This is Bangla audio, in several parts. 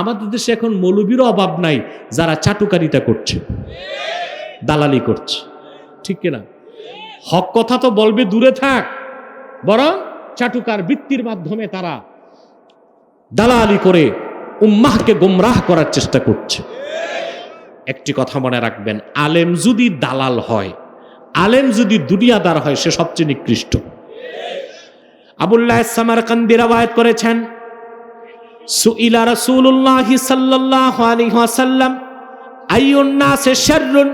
আমাদের দেশে এখন মৌলবীরও অভাব নাই, যারা চাটুকারিতা করছে, দালালি করছে। ঠিক কিনা? হক কথা তো বলবে, দূরে থাক। বরং চাটুকার বৃত্তির মাধ্যমে তারা দালালি করে উম্মাহকে গোমরাহ করার চেষ্টা করছে। একটি কথা মনে রাখবেন, আলেম যদি দালাল হয়, আলেম যদি দুনিয়াদার হয়, সে সবচেয়ে নিকৃষ্ট। আবুল্লাহ সামারকান্দি রাওয়ায়াত করেছেন সুইলা রাসূলুল্লাহ সাল্লাল্লাহু আলাইহি ওয়াসাল্লাম, আইয়ুন নাসে শাররুন?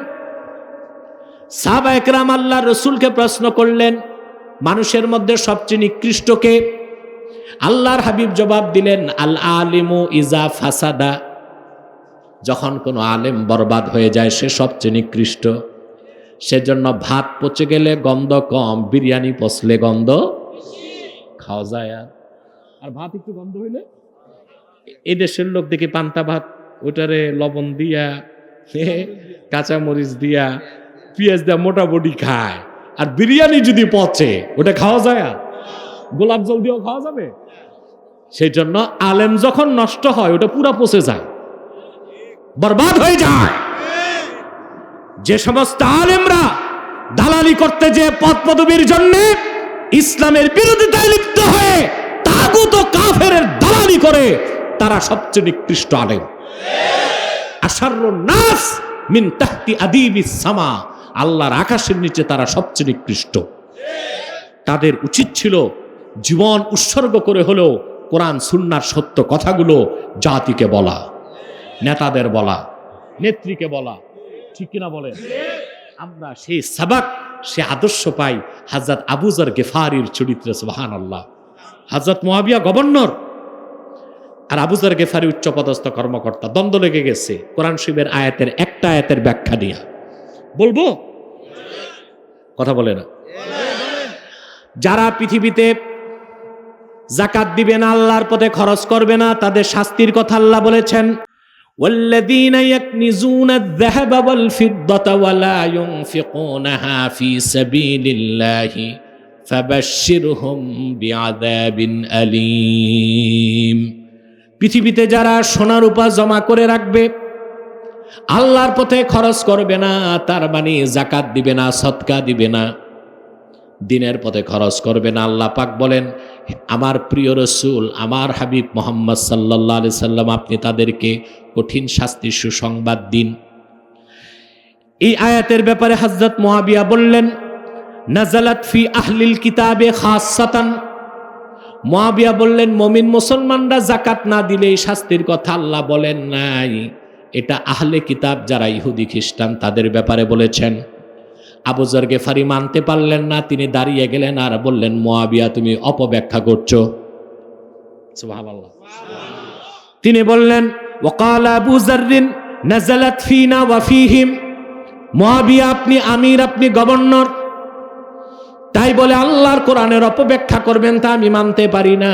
সাহাবা একরাম আল্লাহ রসুলকে প্রশ্ন করলেন, মানুষের মধ্যে সবচেয়ে নিকৃষ্টকে আল্লাহর হাবিব জবাব দিলেন, আল আলিমু ইজা ফাসাদা। যখন কোনো আলেম বরবাদ হয়ে যায়, সে সবচেয়ে নিকৃষ্ট। সেজন্য ভাত পচে গেলে গন্ধ কম, বিরিয়ানি পচলে গন্ধ খাওয়া যায় আর ভাত একটু গন্ধ হইলে? এই দেশের লোক দেখি পান্তা ভাত, ওটারে লবণ দিয়া কাঁচা মরিচ দিয়া, পেঁয়াজ দিয়া মোটামুটি খায়। আর বিরিয়ানি যদি পচে, ওটা খাওয়া যায় গোলাপ জল দিয়েও খাওয়া যাবে? সেই জন্য আলেম যখন নষ্ট হয়, ওটা পুরা পচে যায়। বরবাদ হয়ে যায়। যে সমস্ত আলেমরা দালালি করতে যে পদ পদবীর জন্য ইসলামের বিরোধিতায় লিপ্ত হয়ে তাগুত কাফের দালালি করে তারা সবচেয়ে নিকৃষ্ট আলেম। নাস মিন তাহতি আদিবিস সামা। আল্লাহর আকাশের নিচে তারা সবচেয়ে নিকৃষ্ট। তাদের উচিত ছিল জীবন উৎসর্গ করে হলেও কোরআন, সুন্নার সত্য কথাগুলো জাতিকে বলা, নেতাদের বলা, নেত্রীকে বলা। ঠিক কিনা বলেন? আমরা সেই সাবাক সে আদর্শ পাই হাজরত আবুজার গেফারির চরিত্রে সুবাহান আল্লাহ হাজরত মোয়াবিয়া গভর্নর আর আবুজার গেফারি উচ্চপদস্থ কর্মকর্তা দ্বন্দ্ব লেগে গেছে কোরআন শিবের আয়াতের একটা আয়াতের ব্যাখ্যা দিয়া বলবো কথা বলে না যারা পৃথিবীতে জাকাত দিবে না আল্লাহর পথে খরচ করবে না তাদের শাস্তির কথা আল্লাহ বলেছেন والذين يكنزون الذهب والفضة ولا ينفقونها في سبيل الله فبشرهم بعذاب أليم পৃথিবীতে যারা সোনা রূপা জমা করে রাখবে, আল্লাহর পথে খরচ করবে না, তার মানে জাকাত দিবে না, সৎকা দিবে না। দিনের পথে খরচ করবে না, আল্লাহ পাক বলেন, আমার প্রিয় রসুল, আমার হাবিব মোহাম্মদ সাল্লাহ আলি সাল্লাম, আপনি তাদেরকে কঠিন শাস্তির সুসংবাদ দিন। এই আয়াতের ব্যাপারে হজরত মহাবিয়া বললেন নাজালাত ফি আহলিল কিতাবে খাসাতান। মোয়াবিয়া বললেন, মমিন মুসলমানরা জাকাত না দিলে এই শাস্তির কথা আল্লাহ বলেন নাই। এটা আহলে কিতাব যারা ইহুদি খ্রিস্টান, তাদের ব্যাপারে বলেছেন। আবুজর গেফারি মানতে পারলেন না, তিনি দাঁড়িয়ে গেলেন আর বললেন, মোয়াবিয়া, তুমি অপব্যাখ্যা করছ। তিনি বললেন ওকাল আবু জাররিন নাজালাত ফিনা ওয়া ফিহিম। মোয়াবিয়া, আপনি আমির, আপনি গভর্নর। তাই বলে আল্লাহর কোরআনের অপব্যাখ্যা করবেন তা আমি মানতে পারি না।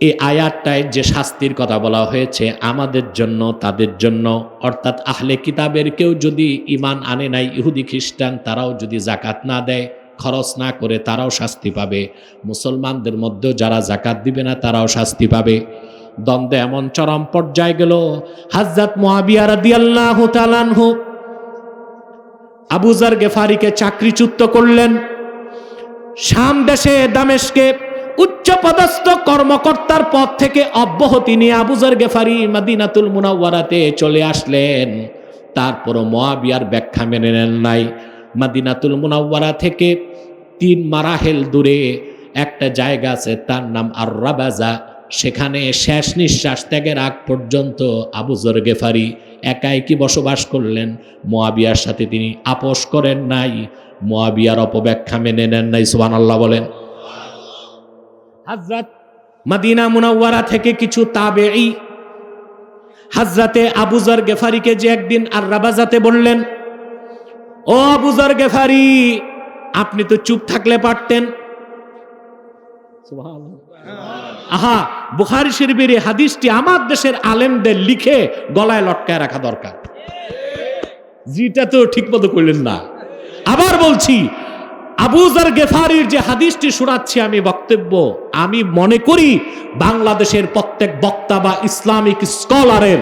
এই আয়াতটায় যে শাস্তির কথা বলা হয়েছে, আমাদের জন্য, তাদের জন্য, অর্থাৎ আহলে কিতাবের কেউ যদি ইমান আনে নাই, ইহুদি খ্রিস্টান, তারাও যদি জাকাত না দেয়, খরচ না করে, তারাও শাস্তি পাবে। মুসলমানদের মধ্যেও যারা জাকাত দিবে না, তারাও শাস্তি পাবে। দ্বন্দ্বে এমন চরম পর্যায়ে গেল। হাজরত মোয়াবিয়া রাদিয়াল্লাহু তাআলাহু আবুজার গেফারিকে চাকরিচ্যুত করলেন। শাম দেশে দামেশকে উচ্চ পদস্থ কর্মকর্তার পদ থেকে অব্যাহতি নিয়ে আবুজার গেফারি মাদিনাতুল মুনাওয়ারাতে চলে আসলেন। তারপরও মোয়াবিয়ার ব্যাখ্যা মেনে নেন নাই। মাদিনাতুল মুনাওয়ারা থেকে তিন মারাহেল দূরে একটা জায়গা আছে, তার নাম আর রাবাজা সেখানে শেষ নিঃশ্বাস ত্যাগের আগ পর্যন্ত আবুজর গেফারি একাই কি বসবাস করলেন? মোয়াবিয়ার সাথে তিনি আপোষ করেন নাই। মোয়াবিয়ার অপব্যাখ্যা মেনে নেন নাই সুবান আল্লাহ বলেন। হাজরাত মাদিনা মুনাওয়ারা থেকে কিছু তাবেই হাজরাতে আবুজার গেফারিকে যে একদিন আর রাবাজাতে বললেন, ও আবুজার গেফারি, আপনি তো চুপ থাকলে পারতেন। আহা, বুখারি শরীফের এই হাদিসটি আমার দেশের আলেমদের লিখে গলায় লটকায় রাখা দরকার। জিটা তো ঠিক মতো করলেন না। আবার বলছি আবুজার গেফারির যে হাদিসটি শোনাচ্ছি আমি বক্তব্য, আমি মনে করি বাংলাদেশের প্রত্যেক বক্তা বা ইসলামিক স্কলারের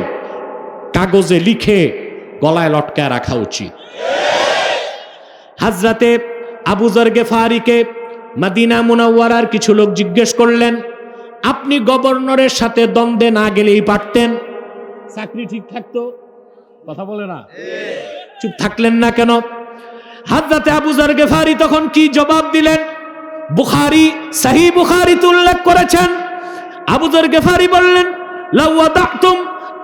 কাগজে লিখে গলায় লটকায় রাখা উচিত। হাজরাতে আবুজার গেফারিকে মাদিনা মুনাওয়ারার কিছু লোক জিজ্ঞেস করলেন আপনি গভর্নরের সাথে দ্বন্দ্বে না গেলেই পারতেন চাকরি ঠিক থাকতো কথা বলে না চুপ থাকলেন না কেন হাজরাতে আবুজার গেফারি তখন কি জবাব দিলেন বুখারি সাহি বুখারিতে উল্লেখ করেছেন আবুজার গেফারি বললেন লাউয়াদাতুম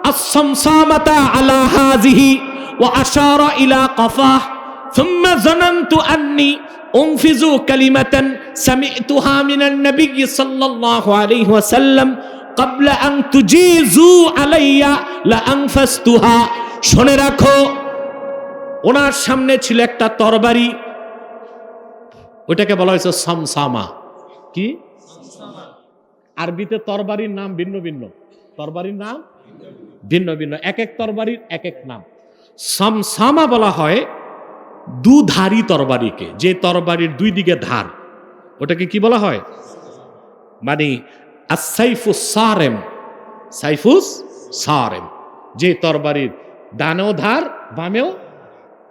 আসসামসামাতা আলা হাজিহি ওয়া আশারা ইলা কাফাহ ثم ظننت أني أنفذ كلمة سمعتها من النبي صلى الله عليه وسلم قبل أن تجيزوا علي لأنفذتها শুনে রাখো ওনার সামনে ছিল একটা তরবারি ওটাকে বলা হয়েছে সমসামা কি আরবিতে তরবারির নাম ভিন্ন ভিন্ন তরবারির নাম ভিন্ন ভিন্ন এক এক তরবারির এক এক নাম সমসামা বলা হয় দুধারী তরবারিকে, যে তরবারির দুই দিকে ধার, ওটাকে কি বলা হয়? মানে সারেম, সাইফুস সারেম। যে তরবারির ডানেও ধার, বামেও,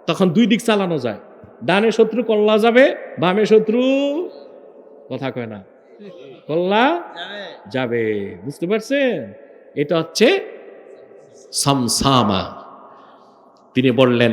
তখন দুই দিক চালানো যায়। ডানে শত্রু, কল্লা যাবে, বামে শত্রু, কথা কয় না। কল্লা যাবে, বুঝতে পারছেন? এটা হচ্ছে সামসামা। তিনি বললেন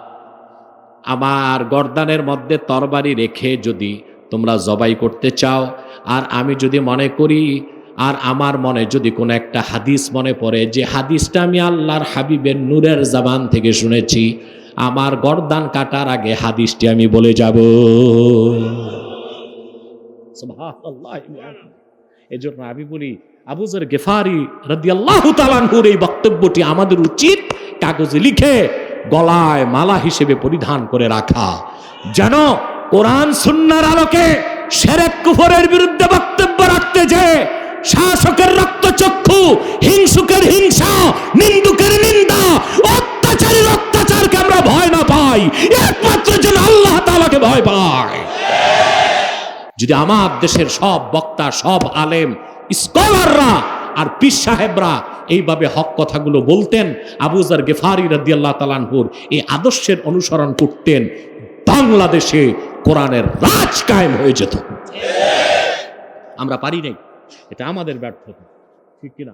আমার গর্দানের মধ্যে তরবারি রেখে যদি তোমরা জবাই করতে চাও, আর আমি যদি মনে করি, আর আমার মনে যদি কোনো একটা হাদিস মনে পড়ে, যে হাদিসটা আমি আল্লাহর হাবিবের নূরের জাবান থেকে শুনেছি, আমার গর্দান কাটার আগে হাদিসটি আমি বলে যাব। এজন্য আমি বলি আবুজর গেফারি রাদিয়াল্লাহু তাআলার এই বক্তব্যটি আমাদের উচিত কাগজে লিখে গলায় মালা হিসেবে পরিধান করে রাখা। যেন কোরআন সুন্নার আলোকে সেরেক কুফরের বিরুদ্ধে বক্তব্য রাখতে যে শাসকের রক্তচক্ষু, হিংসুকের হিংসা, নিন্দুকের নিন্দা, অত্যাচারীর অত্যাচারকে আমরা ভয় না পাই। একমাত্র যেন আল্লাহ তাআলাকে ভয় পায়। যদি আমার দেশের সব বক্তা, সব আলেম, স্কলাররা আর পীর সাহেবরা এইভাবে হক কথাগুলো বলতেন। আবুজার গেফারি রাদিয়াল্লাহ তালানহুর এই আদর্শের অনুসরণ করতেন, বাংলাদেশে কোরআনের রাজ কায়েম হয়ে যেত। আমরা পারি নাই, এটা আমাদের ব্যর্থতা, ঠিক কিনা?